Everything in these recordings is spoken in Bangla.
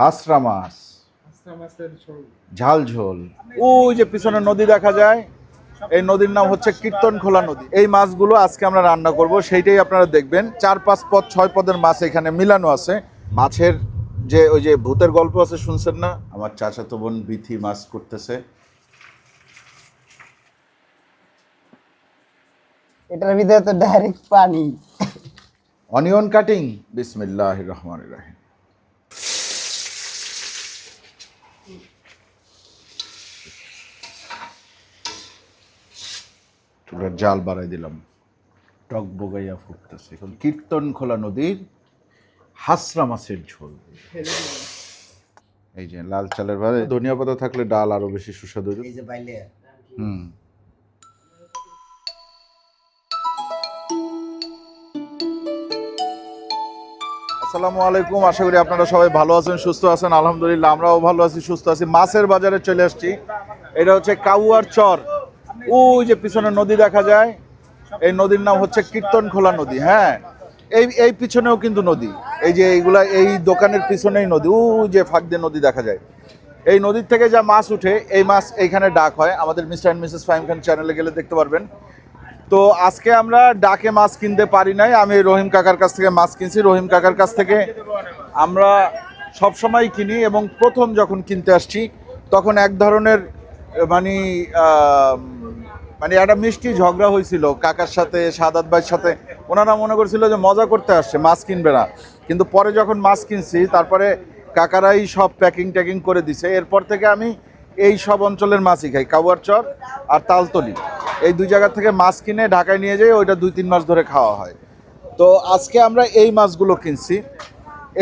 হাসরা মাছ। হাঁসটা মাছের ঝোল। ঝাল ঝোল। ওই যে পিছনে নদী দেখা যায় এই নদীর নাম হচ্ছে কীর্তন খোলা নদী। এই মাছগুলো আজকে আমরা রান্না করব সেইটাই আপনারা দেখবেন। চার পাঁচ পদ ছয় পদের মাছ এখানে মিলানো আছে। মাছের যে ওই যে ভূতের গল্প আছে শুনছেন না? আমার চাচাতো বোন বিথি মাছ করতেছে। এটার ভিতরে তো ডাইরেক্ট পানি। অনিয়ন কাটিং বিসমিল্লাহ রহমান রাহিম। চুলার জাল বাড়াই দিলাম। টক বগাইয়া ফুটতেছে। এখন কীর্তন খোলা নদীর হাসরা মাছের ঝোল। এই যে লাল চালের ভাবে ধনিয়া পাতা থাকলে ডাল আরও বেশি সুস্বাদু। হতো। হুম। আসসালামু আলাইকুম আশা করি আপনারা সবাই ভালো আছেন সুস্থ আছেন। আলহামদুলিল্লাহ আমরাও ভালো আছি সুস্থ আছি। মাছের বাজারে চলে আসছি। এটা হচ্ছে কাউয়ার চর। ওই যে পিছনে নদী দেখা যায়, এই নদীর নাম হচ্ছে কীর্তন খোলা নদী হ্যাঁ। এই এই পিছনেও কিন্তু নদী, এই যে এইগুলা, এই দোকানের পিছনেই নদী, ওই যে ফাঁক দিয়ে নদী দেখা যায়। এই নদীর থেকে যা মাছ উঠে, এই মাছ এইখানে ডাক হয়, আমাদের mister and missus Faim Khan চ্যানেলে গেলে দেখতে পারবেন। তো আজকে আমরা ডাকে মাছ কিনতে পারি নাই, আমি রহিম কাকার কাছ থেকে মাছ কিনছি, রহিম কাকার কাছ থেকে আমরা সব সময় কিনি এবং প্রথম যখন কিনতে আসছি, তখন এক ধরনের মানে মানে একটা মিষ্টি ঝগড়া হয়েছিল কাকার সাথে, সাদাত ভাইয়ের সাথে। ওনারা মনে করছিল যে মজা করতে আসছে, মাছ কিনবে না। কিন্তু পরে যখন মাছ কিনছি, তারপরে কাকারাই সব প্যাকিং ট্যাকিং করে দিছে। এরপর থেকে আমি এই সব অঞ্চলের মাছই খাই কাউয়ার চর আর তালতলি। এই দুই জায়গা থেকে মাছ কিনে ঢাকায় নিয়ে যাই ওইটা দুই তিন মাস ধরে খাওয়া হয়। তো আজকে আমরা এই মাছগুলো কিনছি।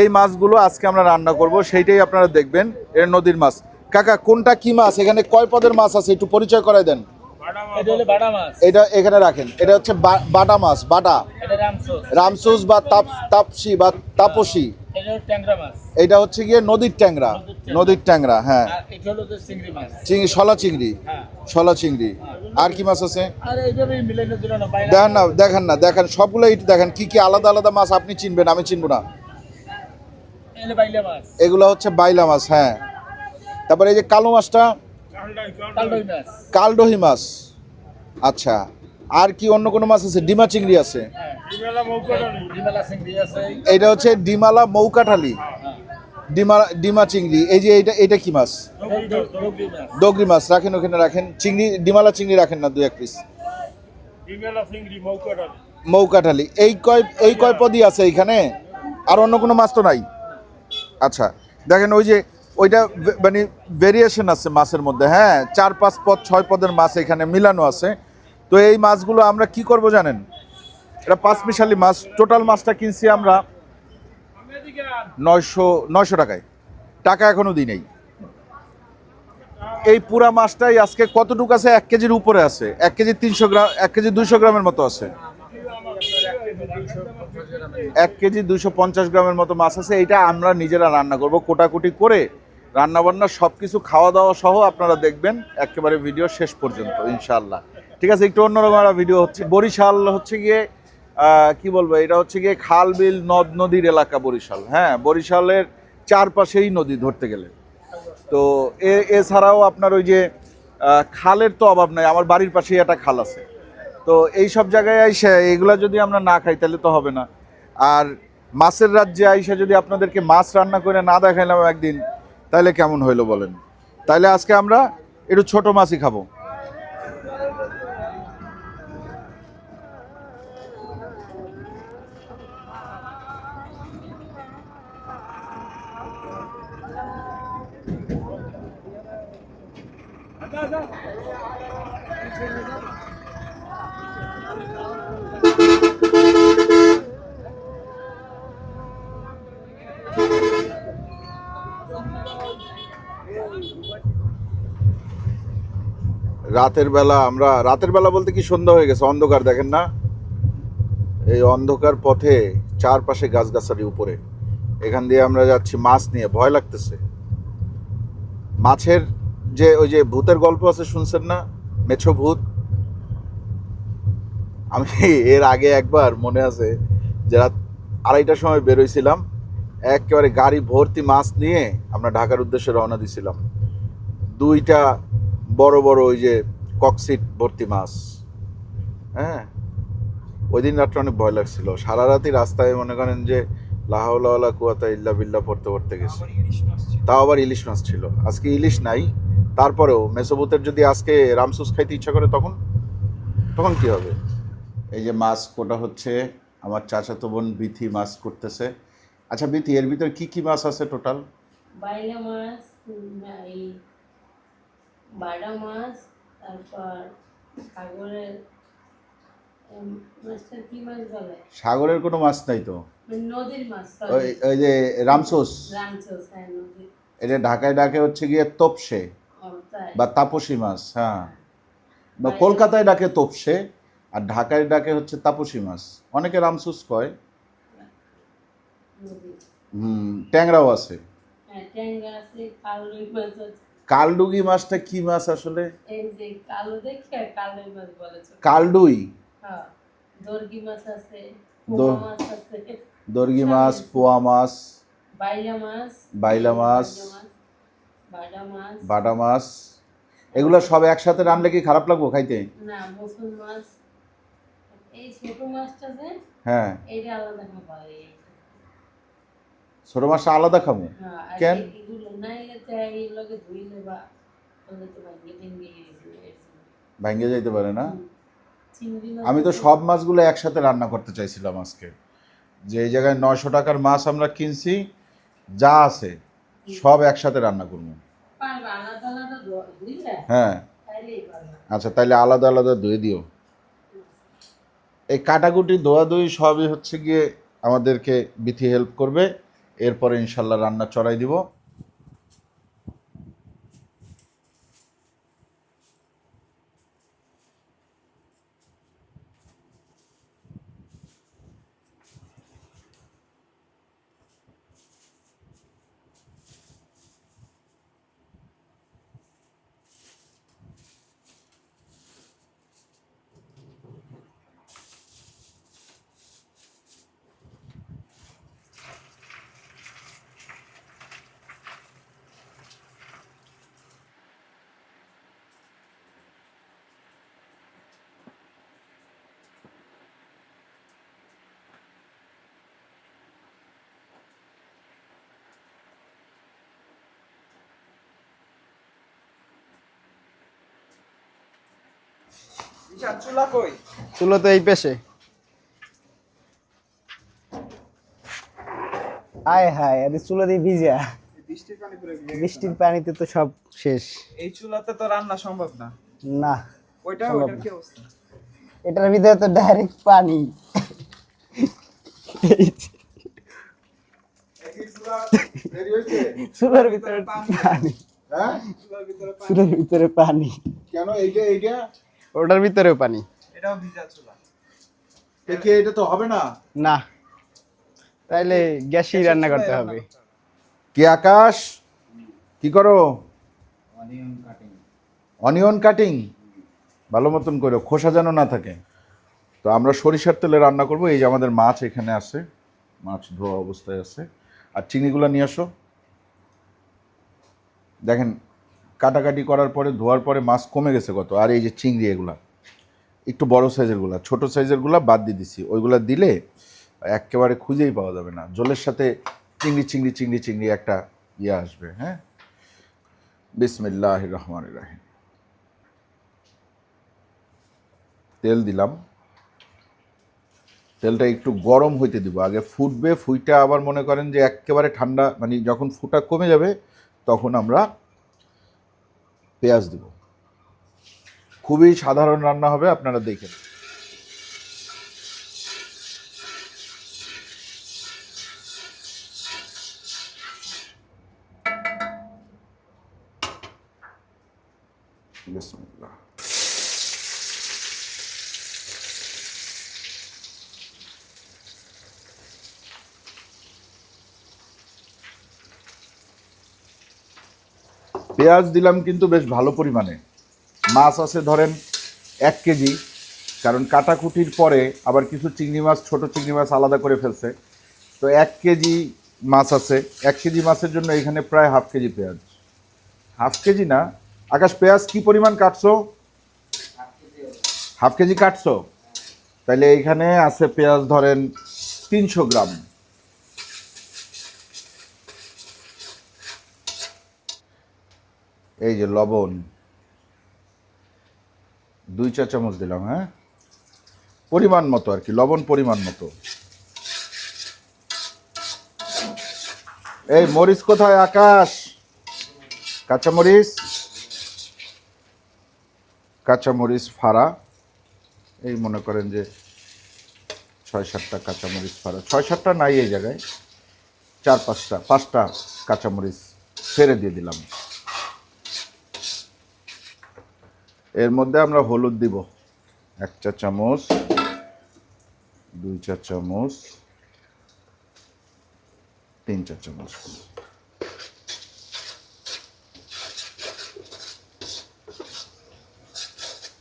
এই মাছগুলো আজকে আমরা রান্না করব, সেইটাই আপনারা দেখবেন, এর নদীর মাছ। কাকা, কোনটা কি মাছ? এখানে কয় পদের মাছ আছে? একটু পরিচয় করাই দেন। এটা এখানে রাখেন। এটা হচ্ছে বাটা মাছ বাটা। রামসুস বা তাপ তাপসি বা তাপসি। এটা হচ্ছে গিয়ে নদীর ট্যাংরা। নদীর ট্যাংরা। হ্যাঁ। চিংড়ি শলা চিংড়ি। হ্যাঁ। শলা চিংড়ি। আর কি মাছ আছে? দেখেন না দেখেন না দেখেন সবগুলো দেখেন কি কি আলাদা আলাদা মাছ আপনি চিনবেন আমি চিনবো না। এগুলো হচ্ছে বাইলা মাছ হ্যাঁ। তারপরে এই যে কালো মাছটা কালডহি মাছ আচ্ছা আর কি অন্য কোনো মাছ আছে? ডিমা চিংড়ি আছে। হ্যাঁ ডিমেলা চিংড়ি আছে। এটা হচ্ছে ডিমালা মৌকাঠালি। হ্যাঁ। ডিমা ডিমা চিংড়ি। এই যে এটা এটা কি মাছ? ডগরি মাছ। রাখেন ওখানে রাখেন। চিংড়ি ডিমালা চিংড়ি রাখেন না দু এক পিস। ডিমেলা চিংড়ি মৌকাঠালি। এই কয় এই কয় পদই আছে এইখানে? আর অন্য কোনো মাছ তো নাই? আচ্ছা দেখেন ওই যে ওইটা মানে ভেরিয়েশন আছে মাছের মধ্যে। হ্যাঁ চার, পাঁচ পদ, ছয় পদের মাছ এখানে মিলানো আছে। তো এই মাছগুলো আমরা কি করব জানেন? এটা পাঁচ মিশালি মাছ। টোটাল মাছটা কিনছি আমরা নয়শো নয়শো টাকায়। টাকা এখনও দিই নেই। এই পুরা মাছটাই আজকে কতটুকু আছে? এক কেজির উপরে আছে। এক কেজি তিনশো গ্রাম, এক কেজি দুইশো গ্রামের মতো আছে। এক কেজি দুইশো পঞ্চাশ গ্রামের মতো মাছ আছে। এটা আমরা নিজেরা রান্না করব কোটাকুটি করে। রান্না বান্না সব কিছু খাওয়া দাওয়া সহ আপনারা দেখবেন, একেবারে ভিডিও শেষ পর্যন্ত ইনশাল্লাহ ঠিক আছে, একটু অন্যরকম একটা ভিডিও হচ্ছে, বরিশাল হচ্ছে গিয়ে কি বলব, এটা হচ্ছে গিয়ে খাল, বিল, নদ, নদীর এলাকা বরিশাল। হ্যাঁ বরিশালের চারপাশেই নদী ধরতে গেলে। তো এ- এছাড়াও আপনার ওই যে খালের তো অভাব নাই, আমার বাড়ির পাশেই একটা খাল আছে। তো এই সব জায়গায় আইসা, এগুলো যদি আমরা না খাই, তাহলে তো হবে না। আর মাছের রাজ্যে আইসা যদি আপনাদেরকে মাছ রান্না করে না দেখাইলাম একদিন তাহলে কেমন হইল বলেন? তাইলে আজকে আমরা একটু ছোট মাছই খাব। রাতের বেলা আমরা, রাতের বেলা বলতে কি সন্ধ্যা হয়ে গেছে, অন্ধকার দেখেন না? এই অন্ধকার পথে চারপাশে গাছগাছালি উপরে। এখান দিয়ে আমরা যাচ্ছি, মাছ নিয়ে, ভয় লাগতেছে। মাছের যে ওই যে ভূতের গল্প আছে, শুনছেন না? মেছো ভূত? আমি এর আগে একবার মনে আছে যে রাত আড়াইটার সময় বেরোইছিলাম একেবারে গাড়ি ভর্তি মাছ নিয়ে আমরা ঢাকার উদ্দেশ্যে রওনা দিছিলাম। দুইটা বড় বড় ওই যে ককসিট ভর্তি মাছ। হ্যাঁ? ওই দিন রাত্রে অনেক ভয় লাগছিল। সারা রাতি রাস্তায় মনে করেন যে লাহাউলা কুয়াতা ইল্লা বিল্লা পড়তে পড়তে গেছে। তাও আবার ইলিশ মাছ ছিল। আজকে ইলিশ নাই। তারপরেও মেসোবুতের যদি আজকে রামসুস খাইতে ইচ্ছা করে তখন? তখন কি হবে? এই যে মাছ কোটা হচ্ছে আমার চাচাতো বোন বিথি মাছ করতেছে। আচ্ছা বিথি এর ভিতর কি কি মাছ আছে টোটাল? বাইলা মাছ বাটা মাছ তারপর সাগরের সাগরের কোনো মাছ নাই তো? নদীর মাছ ওই ওই যে রামসোস? রামচোস হ্যাঁ নদীর। এটা ঢাকায় ডাকে হচ্ছে গিয়ে তোপসে। বা তাপসী মাছ হ্যাঁ। বা কলকাতায় ডাকে তোপসে আর ঢাকায় ডাকে হচ্ছে তাপসী মাছ। অনেকে রামসুস কয়। হুম ট্যাংরাও আছে। হ্যাঁ ট্যাংরা আছে। কালডুগি মাছটা কি মাছ আসলে? এই যে কালো দেখি আর কালো মাছ বলেছে। কালডুই? হ্যাঁ দর্গি মাছ পোয়া মাছ বাইলা মাছ। বাটা মাছ। এগুলো সব একসাথে রানলে কি খারাপ লাগবো খাইতে? না মাছ। এই ছোট মাছটা যে হ্যাঁ। আলাদা ছোট মাছটা আলাদা খাব হ্যাঁ কেন? তাহলে ভেঙে যাইতে পারে না? আমি তো সব মাছগুলো একসাথে রান্না করতে চাইছিলাম আজকে। যে এই জায়গায় নয়শো টাকার মাছ আমরা কিনছি যা আছে সব একসাথে রান্না করব। হ্যাঁ। আচ্ছা তাইলে আলাদা আলাদা ধুয়ে দিও। এই কাটাকুটি ধোয়াধুয়ি সবই হচ্ছে গিয়ে আমাদেরকে বিথি হেল্প করবে। এরপরে ইনশাল্লাহ রান্না চড়াই দিব। চুলো তো এই পেশে। আয় হায় আরে চুলো দিয়ে ভিজা। বৃষ্টির পানিতে তো সব শেষ। এই চুলাতে তো রান্না সম্ভব না। না ওইটা ওইটার কি অবস্থা? এটার ভিতরে তো ডাইরেক্ট পানি। চুলোর ভিতরে পানি। হ্যাঁ? চুলার ভিতরে পানি। কেন এইটা এইটা? ওটার ভিতরেও পানি। এটাও ভিজা চুলা। কি এটা তো হবে না? না। তাইলে গ্যাসই রান্না করতে হবে। কি আকাশ? কি করো? অনিয়ন কাটিং অনিয়ন কাটিং ভালো মতন করো খোসা যেন না থাকে। তো আমরা সরিষার তেলে রান্না করব এই যে আমাদের মাছ এখানে আছে। মাছ ধোয়া অবস্থায় আছে। আর চিংড়িগুলো নিয়ে আসো। দেখেন কাটাকাটি করার পরে, ধোয়ার পরে মাছ কমে গেছে কত? আর এই যে চিংড়ি এগুলা, একটু বড় সাইজেরগুলা ছোট সাইজেরগুলা বাদ দিয়ে দিছি। ওইগুলা দিলে একেবারে খুঁজেই পাওয়া যাবে না। জলের সাথে চিংড়ি চিংড়ি চিংড়ি চিংড়ি একটা ইয়ে আসবে হ্যাঁ? বিসমিল্লাহ রহমান রাহিম। তেল দিলাম। তেলটা একটু গরম হইতে দিব। আগে ফুটবে, ফুইটা আবার মনে করেন যে একেবারে ঠান্ডা মানে যখন ফুটা কমে যাবে, তখন আমরা পেঁয়াজ দেব। খুবই সাধারণ রান্না হবে আপনারা দেখেন বিসমিল্লাহ পেঁয়াজ দিলাম কিন্তু বেশ ভালো পরিমাণে। মাছ আছে ধরেন এক কেজি, কারণ কাটাকুটির পরে আবার কিছু চিংড়ি মাছ, ছোট চিংড়ি মাছ আলাদা করে ফেলছে। তো এক কেজি মাছ আছে, এক কেজি মাছের জন্য এখানে প্রায় হাফ কেজি পেঁয়াজ। হাফ কেজি না, আকাশ পেঁয়াজ কি পরিমাণ কাটছো? Half KG কাটছো? তাহলে এইখানে আছে পেঁয়াজ ধরেন তিনশো গ্রাম। এই যে লবণ। দুই চা চামচ দিলাম হ্যাঁ? পরিমাণ মতো আর কি, লবণ পরিমাণ মতো। এই মরিচ কোথায়? আকাশ। কাঁচা মরিচ। কাঁচা মরিচ ফাড়া। এই মনে করেন যে ছয় সাতটা কাঁচামরিচ ফাড়া। ছয় সাতটা নাই এই জায়গায়। চার পাঁচটা পাঁচটা কাঁচামরিচ ফেরে দিয়ে দিলাম। এর মধ্যে আমরা হলুদ দিব। এক চা চামচ, দুই চা চামচ, তিন চা চামচ।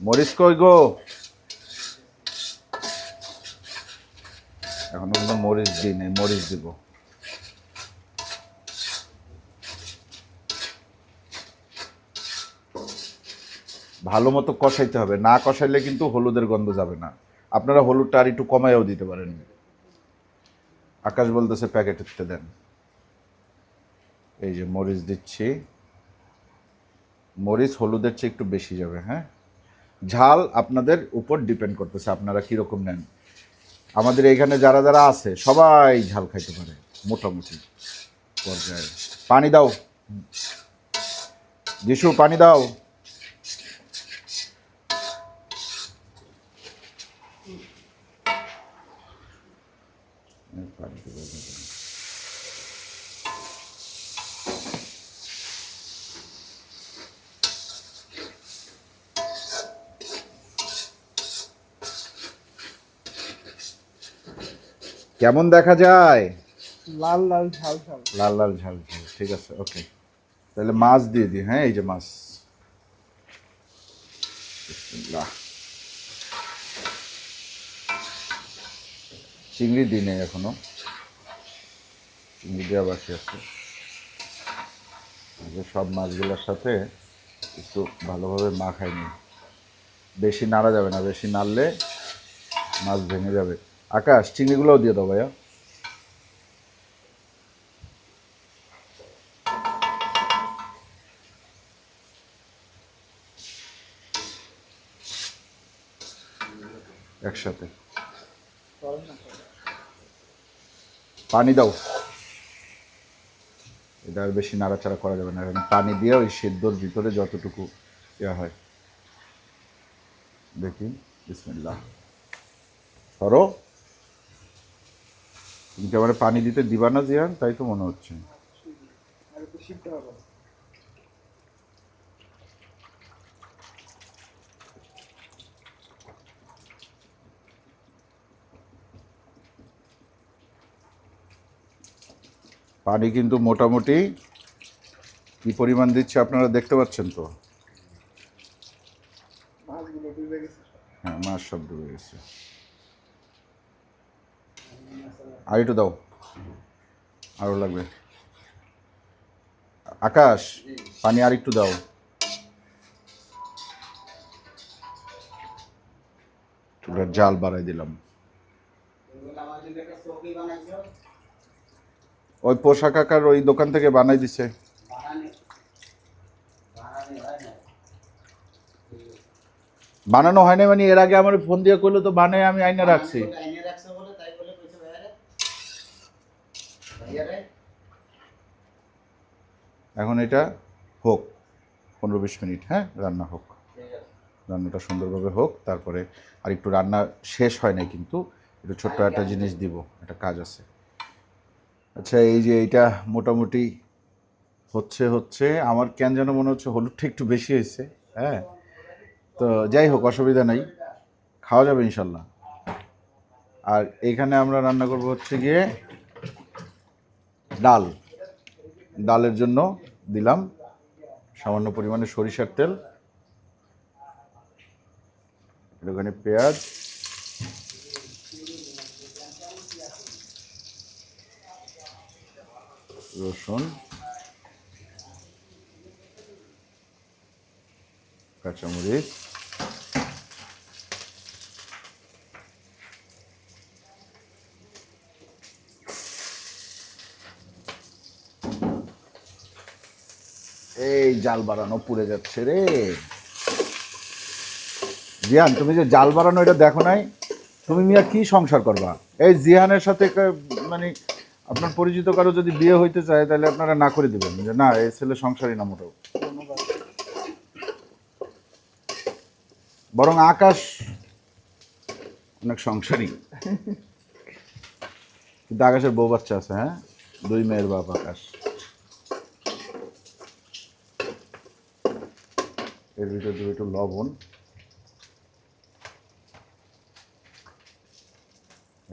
মরিচ কই গো? এখন মরিচ দিই নেই মরিচ দিব। ভালো মতো কষাইতে হবে। না কষাইলে কিন্তু হলুদের গন্ধ যাবে না। আপনারা হলুদটা আর একটু কমাইও দিতে পারেন। আকাশ বলতেছে প্যাকেটেরতে দেন। এই যে মরিচ দিচ্ছি। মরিচ হলুদের চেয়ে একটু বেশি যাবে হ্যাঁ? ঝাল আপনাদের উপর ডিপেন্ড করতেছে, আপনারা কীরকম নেন। আমাদের এখানে যারা যারা আছে, সবাই ঝাল খাইতে পারে, মোটামুটি পর্যায়ে। পানি দাও। যিশু পানি দাও পানি দেবো এভাবে। কেমন দেখা যায়? লাল লাল ঝাল ঝাল। লাল লাল ঝাল ঝাল ঠিক আছে ওকে তাহলে মাছ দিয়ে দিই হ্যাঁ এই যে মাছ। চিংড়ি দিই নেই এখনও। চিংড়ি দেওয়া বাকি আছে। সব মাছগুলোর সাথে একটু ভালোভাবে মাখাই নিই বেশি নাড়া যাবে না বেশি নাড়লে মাছ ভেঙে যাবে। আকাশ, চিংড়িগুলোও দিয়ে দাও ভাইয়া। একসাথে। পানি দাও। এটা আর বেশি নাড়াচাড়া করা যাবে না, কারণ পানি দিয়ে ওই সেদ্ধর ভিতরে যতটুকু ইয়া হয়। দেখি, বিসমিল্লাহ। সরো। তুমি কি আমার পানি দিতে দিবা না জিয়ান তাই তো মনে হচ্ছে। পানি কিন্তু মোটামুটি কি পরিমাণ দিচ্ছে আপনারা দেখতে পাচ্ছেন তো? হ্যাঁ মাছ সব ডুবে গেছে। আর একটু দাও। আরও লাগবে। আকাশ, পানি আর একটু দাও। জাল বাড়াই দিলাম। ওই পোশাক আকার ওই দোকান থেকে বানাই দিছে। বানানো হয় না মানে এর আগে আমার ফোন দিয়ে করল তো বানাই, আমি আইনা রাখছি। এখন এটা হোক পনেরো বিশ মিনিট হ্যাঁ? রান্না হোক। রান্নাটা সুন্দরভাবে হোক তারপরে আর একটু রান্না শেষ হয় নাই কিন্তু একটু ছোট্ট একটা জিনিস দিব একটা কাজ আছে। আচ্ছা এই যে এইটা মোটামুটি হচ্ছে হচ্ছে আমার কেন যেন মনে হচ্ছে হলুদটা একটু বেশি হয়েছে হ্যাঁ? তো যাই হোক অসুবিধা নাই খাওয়া যাবে ইনশাল্লাহ। আর এখানে আমরা রান্না করব হচ্ছে গিয়ে ডাল। ডালের জন্য দিলাম সামান্য পরিমাণে সরিষার তেল ওখানে পেঁয়াজ রসুন কাঁচামরিচ এই জাল বাড়ানো পুড়ে যাচ্ছে রে। জিয়ান, তুমি যে জাল বাড়ানো এটা দেখো নাই, তুমি মিয়া কি সংসার করবা? এই জিহানের সাথে মানে আপনার পরিচিত কারও যদি বিয়ে হইতে চায়, তাহলে আপনারা না করে দিবেন। যে না, এই ছেলে সংসারই না মোটেও। বরং আকাশ অনেক সংসারী। কিন্তু আকাশের বউ বাচ্চা আছে হ্যাঁ? দুই মেয়ের বাপ আকাশ। এর ভিতরে দেবো একটু লবণ।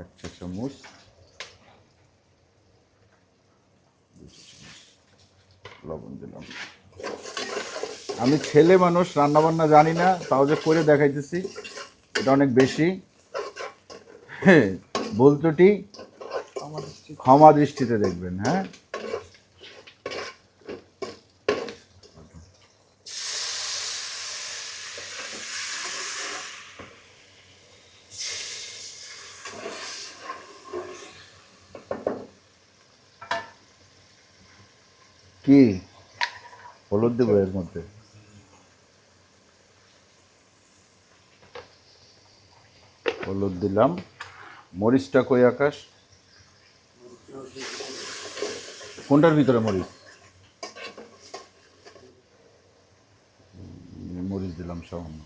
এক চা চামচ লবণ দিলাম। আমি ছেলে মানুষ রান্না বান্না জানি না, তাও যে করে দেখাইতেছি, এটা অনেক বেশি। হ্যাঁ বলতোটি ক্ষমা দৃষ্টিতে দেখবেন হ্যাঁ? কি? হলুদ দেবো এর মধ্যে। হলুদ দিলাম। মরিচটা কই আকাশ? কোনটার ভিতরে মরিচ? মরিচ দিলাম সামান্য।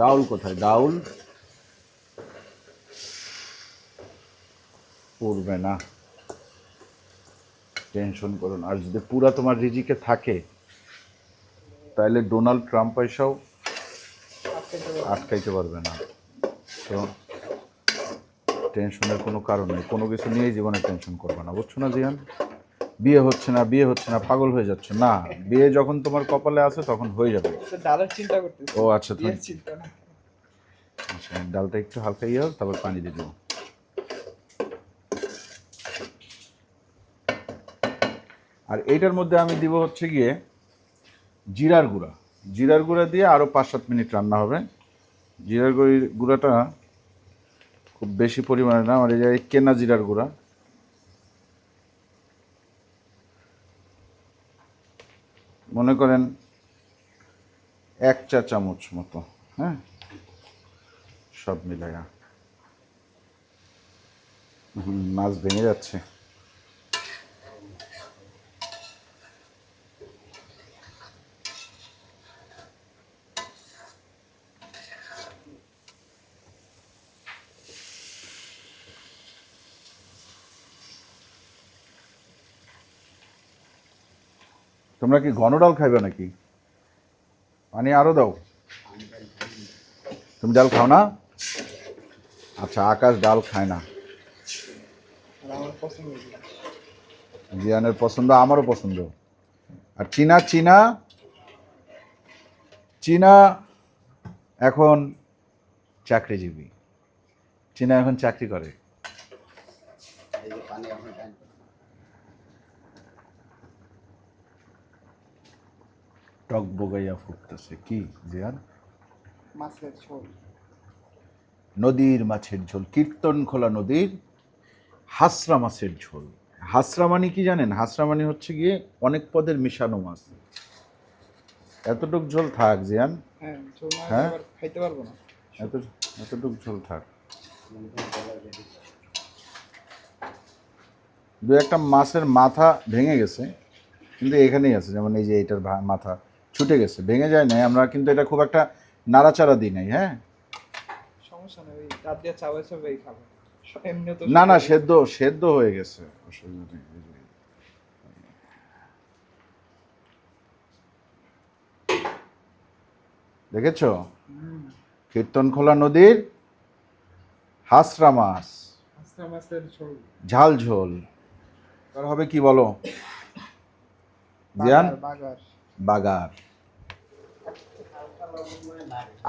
ডাউল কোথায়? ডাউল? পড়বে না। টেনশন করো না। আর যদি পুরা তোমার রিজিকে থাকে তাহলে ডোনাল্ড ট্রাম্প পয়সাও আটকাইতে পারবে না। তো টেনশনের কোনো কারণ নেই। কোনো কিছু নিয়েই জীবনে টেনশন করবে না। বুঝছ না জিয়ান? বিয়ে হচ্ছে না বিয়ে হচ্ছে না পাগল হয়ে যাচ্ছে। না বিয়ে যখন তোমার কপালে আছে তখন হয়ে যাবে। চিন্তা ও আচ্ছা তুমি আচ্ছা ডালটা একটু হালকা ইয়ে হোক তারপর পানি দিয়ে দেবো। আর এইটার মধ্যে আমি দিব হচ্ছে গিয়ে জিরার গুঁড়া। জিরার গুঁড়া দিয়ে আরও পাঁচ সাত মিনিট রান্না হবে। জিরার গুঁড়ি- গুঁড়াটা খুব বেশি পরিমাণে না, আমার এই কেনা জিরার গুঁড়া। মনে করেন এক চা চামচ মতো হ্যাঁ? সব মিলাইয়া। মাছ ভেঙে যাচ্ছে। তোমরা কি ঘন ডাল খাইবে নাকি? পানি আরও দাও। তুমি ডাল খাও না? আচ্ছা আকাশ ডাল খায় না। জিয়ানের পছন্দ, আমারও পছন্দ। আর চীনা চীনা চীনা এখন চাকরিজীবী। চীনা এখন চাকরি করে। টক বগাইয়া ফুটতেছে। কি জিয়ান? মাছের ঝোল। নদীর মাছের ঝোল কীর্তন খোলা নদীর হাসরা মাছের ঝোল। হাসরা মানে কি জানেন? হাসরা মানে হচ্ছে গিয়ে অনেক পদের মিশানো মাছ। এতটুক ঝোল থাক জিয়ান। হ্যাঁ ঝোল না হ্যাঁ? খাইতে পারব না। এত এতটুক ঝোল থাক। দু একটা মাছের মাথা ভেঙে গেছে কিন্তু এখানেই আছে যেমন এই যে এটার মাথা। ছুটে গেছে ভেঙে যায় নাই। আমরা কিন্তু এটা খুব একটা নাড়াচাড়া দিই নাই হ্যাঁ? সমস্যা নেই দিয়ে খাব। না না সেদ্ধ সেদ্ধ হয়ে গেছে। অসুবিধা নেই। দেখেছ? কীর্তন খোলা নদীর হাসরা মাছ। ঝাল। ঝোল তার হবে কি বলো? জিয়ান? বাগার। বাগার।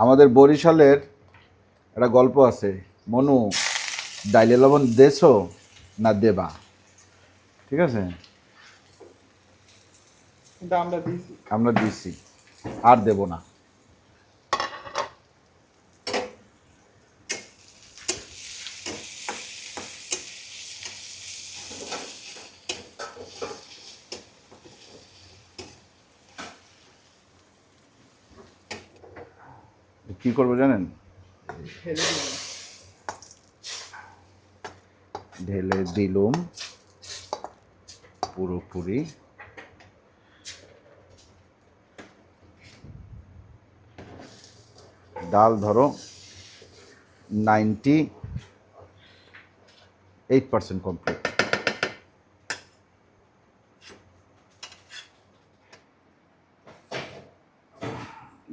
আমাদের বরিশালের একটা গল্প আছে। মনু ডাইলে লবণ দেছো না দেবা? ঠিক আছে? আমরা দিছি আমরা দিচ্ছি আর দেব না। কি করব জানেন ঢেলে দিলাম। পুরোপুরি ডাল ধরো নাইনটি এইট পার্সেন্ট কমপ্লিট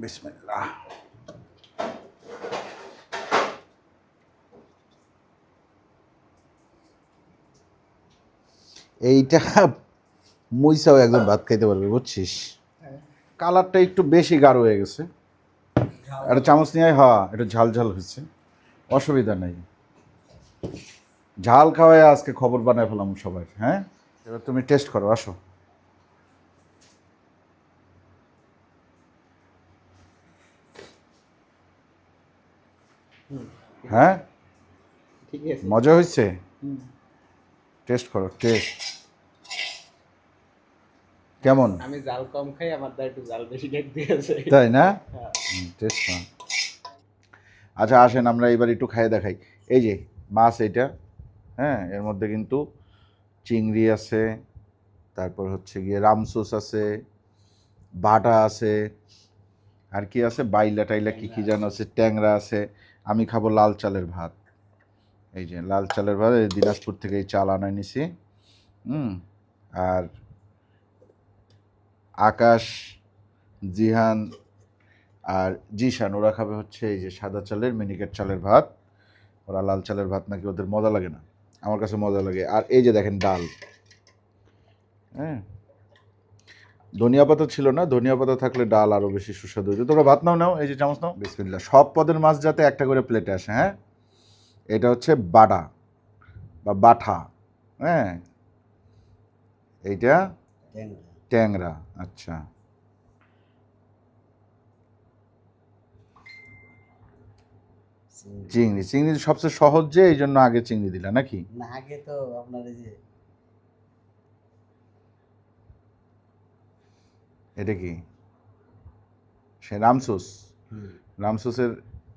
বিসমিল্লাহ এইটা মুইসাও একজন ভাত খাইতে পারবে বুঝছিস? কালারটা একটু বেশি গাঢ় হয়ে গেছে। একটা চামচ নিয়ে আয়, হ্যাঁ একটু ঝাল ঝাল হয়েছে। অসুবিধা নেই। ঝাল খাওয়ায় আজকে খবর বানায় ফেলাম সবাই হ্যাঁ? এবার তুমি টেস্ট করো আসো। হ্যাঁ? ঠিক আছে। মজা হয়েছে? টেস্ট করো টেস্ট কেমন? আমি জাল কম খাই আমার দা একটু জাল বেশি ডেক দিয়েছে তাই না? টেস্ট করো। আচ্ছা আসেন আমরা এবার একটু খাইয়ে দেখাই। এই যে মাছ এটা হ্যাঁ এর মধ্যে কিন্তু চিংড়ি আছে তারপর হচ্ছে গিয়ে রামসোস আছে বাটা আছে আর কি আছে? বাইলা টাইলা কি কি যেন আছে ট্যাংরা আছে আমি খাব লাল চালের ভাত। এই যে লাল চালের ভাত এই দিনাজপুর থেকে এই চাল আনাই নিছি। হুম, আর আকাশ, জিহান আর জিশান, ওরা খাবে হচ্ছে এই যে সাদা চালের মিনিকেট চালের ভাত। ওরা লাল চালের ভাত নাকি ওদের মজা লাগে না? আমার কাছে মজা লাগে। আর এই যে দেখেন ডাল। হ্যাঁ ধনিয়া পাতা ছিল না? ধনিয়া পাতা থাকলে ডাল আরও বেশি সুস্বাদু হতো তোমরা ভাত নাও নাও, এই যে চামচ নাও। বিসমিল্লা সব পদের মাছ যাতে একটা করে প্লেটে আসে হ্যাঁ? এটা হচ্ছে বাডা বা বাঠা হ্যাঁ? এইটা ট্যাংরা আচ্ছা। চিংড়ি। চিংড়ি সবচেয়ে সহজ যে এই জন্য আগে চিংড়ি দিলা নাকি? না আগে তো আপনার এই যে এটা কি? সে রামসুস। রামসুসের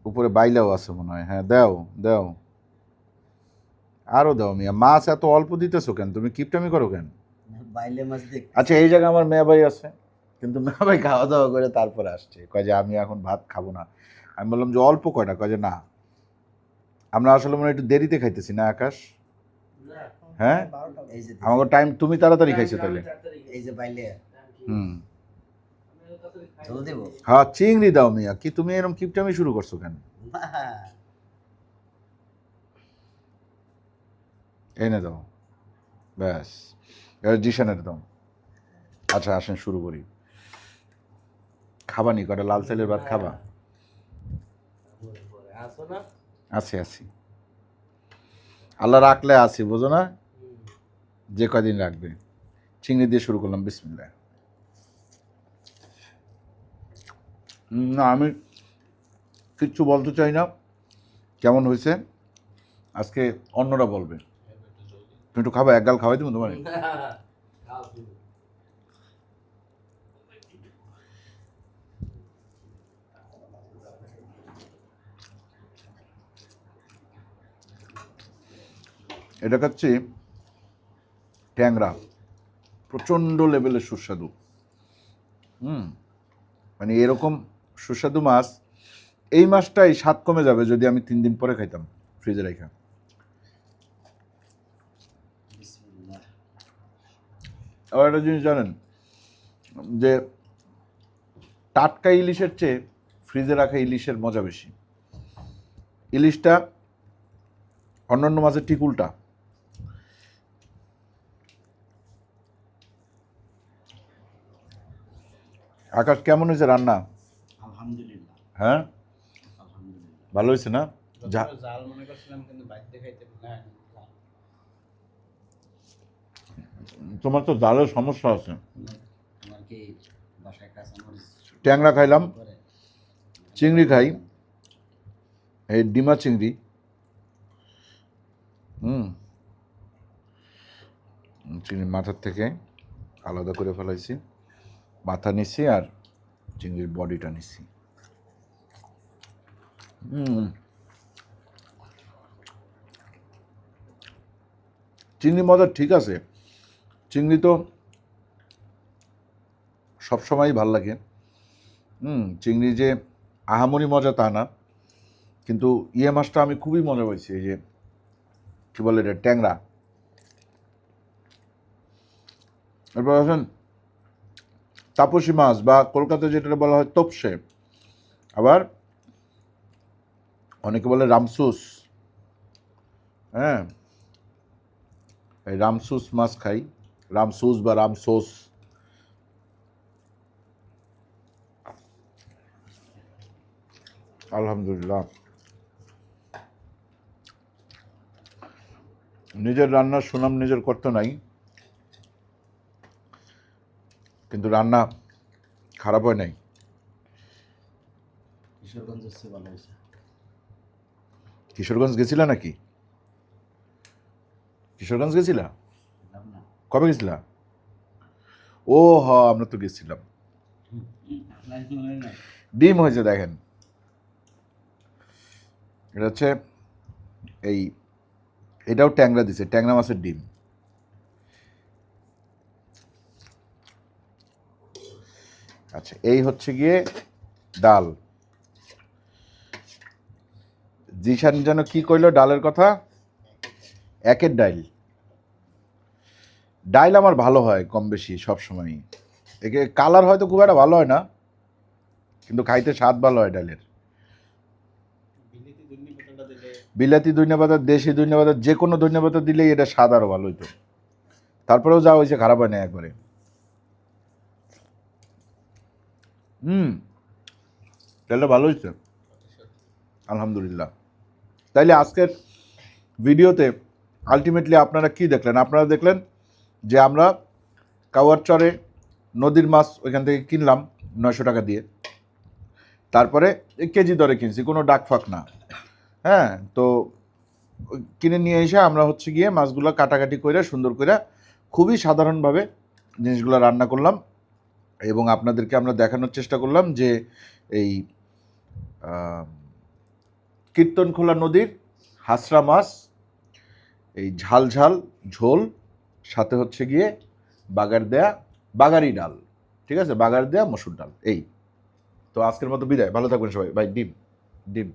উপরে বাইলাও আছে মনে হয়। হ্যাঁ দাও দাও। আরও দাও মিয়া। মাছ এত অল্প দিতেছো কেন? তুমি কিপটামি করো কেন? বাইলে মাছ দেখ আচ্ছা এই জায়গায় আমার মেয়া ভাই আছে। কিন্তু মেয়া ভাই খাওয়া দাওয়া করে তারপরে আসছে। কয় যে আমি এখন ভাত খাব না। আমি বললাম যে অল্প কয়টা? কয় যে না। আমরা আসলে মনে হয় একটু দেরিতে খাইতেছি না আকাশ? হ্যাঁ? আমাকে টাইম তুমি তাড়াতাড়ি খাইছো তাহলে। এই যে বাইলে হুম। হ্যাঁ চিংড়ি দাও মিয়া। কি তুমি এরকম কিপটামি শুরু করছ কেন? এনে দাও। ব্যাস। জিশানের দাও আচ্ছা আসেন শুরু করি। খাবা নি? কটা লাল চালের ভাত খাবা? আছি আছি আল্লাহ রাখলে আছি বোঝো না? যে কদিন রাখবে। চিংড়ি দিয়ে শুরু করলাম বিসমিল্লা না, আমি কিচ্ছু বলতে চাই না। কেমন হয়েছে? আজকে অন্যরা বলবে। তুমি একটু খাবা, এক গাল খাওয়াই দেবো তোমার? এটা খাচ্ছি ট্যাংরা। প্রচণ্ড লেভেলের সুস্বাদু। হুম মানে এরকম সুস্বাদু মাছ এই মাছটাই স্বাদ কমে যাবে যদি আমি তিন দিন পরে খাইতাম ফ্রিজে রেখা আর একটা জিনিস জানেন যে টাটকা ইলিশের চেয়ে ফ্রিজে রাখা ইলিশের মজা বেশি। ইলিশটা অন্যান্য মাছের ঠিক উল্টা। আকাশ কেমন হয়েছে রান্না? হ্যাঁ? ভালো হয়েছে না? যা জাল মনে করছিলাম কিন্তু বাইরে খাইতে না। তোমার তো জালের সমস্যা আছে। ট্যাংরা খাইলাম চিংড়ি খাই। এই ডিমা চিংড়ি। হুম। চিংড়ির মাথার থেকে আলাদা করে ফেলাইছি। মাথা নিছি আর চিংড়ির বডিটা নিছি। চিংড়ি মজা ঠিক আছে। চিংড়ি তো সবসময়ই ভালো লাগে। হুম, চিংড়ি যে আহামরি মজা তা না। কিন্তু ইয়ে মাছটা আমি খুবই মজা পাইছি, এই যে কী বলে এটা, ট্যাংরা। এরপর আছেন তাপসী মাছ বা কলকাতায় যেটা বলা হয় তোপসে। আবার অনেকে বলে রামসুস। হ্যাঁ? এই রামসুস মাছ খাই। রামসুস বা রামসোস। আলহামদুলিল্লাহ। নিজের রান্নার সুনাম নিজের করতে নাই। কিন্তু রান্না খারাপ হয় নাই। কিশোরগঞ্জ ভালো হয়েছে? কিশোরগঞ্জ গেছিলা নাকি? কিশোরগঞ্জ গেছিলা? কবে গেছিলা? ও হ, আমরা তো গেছিলাম। ডিম হয়েছে, দেখেন। এটা হচ্ছে এই, এটাও ট্যাংরা দিছে, ট্যাংরা মাছের ডিম। আচ্ছা এই হচ্ছে গিয়ে ডাল। জিশান যেন কি কইলো ডালের কথা? একের ডাইল। ডাইল আমার ভালো হয় কম বেশি সব সময় একে কালার হয়তো খুব একটা ভালো হয় না, কিন্তু খাইতে স্বাদ ভালো হয় ডালের বিলিতি ধন্যবাদ দেশি ধন্যবাদ যে কোনো ধন্যবাদ দিলেই এটা স্বাদ আরও ভালো হইতো। তারপরেও যা হয়েছে খারাপ হয় না একবারে। হুম তাহলে ভালো হয়েছে? আলহামদুলিল্লাহ। তাইলে আজকের ভিডিওতে আলটিমেটলি আপনারা কি দেখলেন? আপনারা দেখলেন যে আমরা কাওয়ার চরে নদীর মাছ ওইখান থেকে কিনলাম নয়শো টাকা দিয়ে। তারপরে কেজি দরে কিনছি, কোনো ডাক ফাক না। হ্যাঁ তো কিনে নিয়ে এসে আমরা হচ্ছে গিয়ে মাছগুলো কাটাকাটি করে, সুন্দর করে খুবই সাধারণভাবে জিনিসগুলো রান্না করলাম এবং আপনাদেরকে আমরা দেখানোর চেষ্টা করলাম যে এই কীর্তনখোলা নদীর, হাসরা মাছ, এই ঝাল ঝাল ঝোল, সাথে হচ্ছে গিয়ে বাগার দেয়া বাগারি ডাল, ঠিক আছে? বাগার দেয়া মসুর ডাল, এই। তো আজকের মতো বিদায়, ভালো থাকবেন সবাই। ভাই, ডিম ডিম।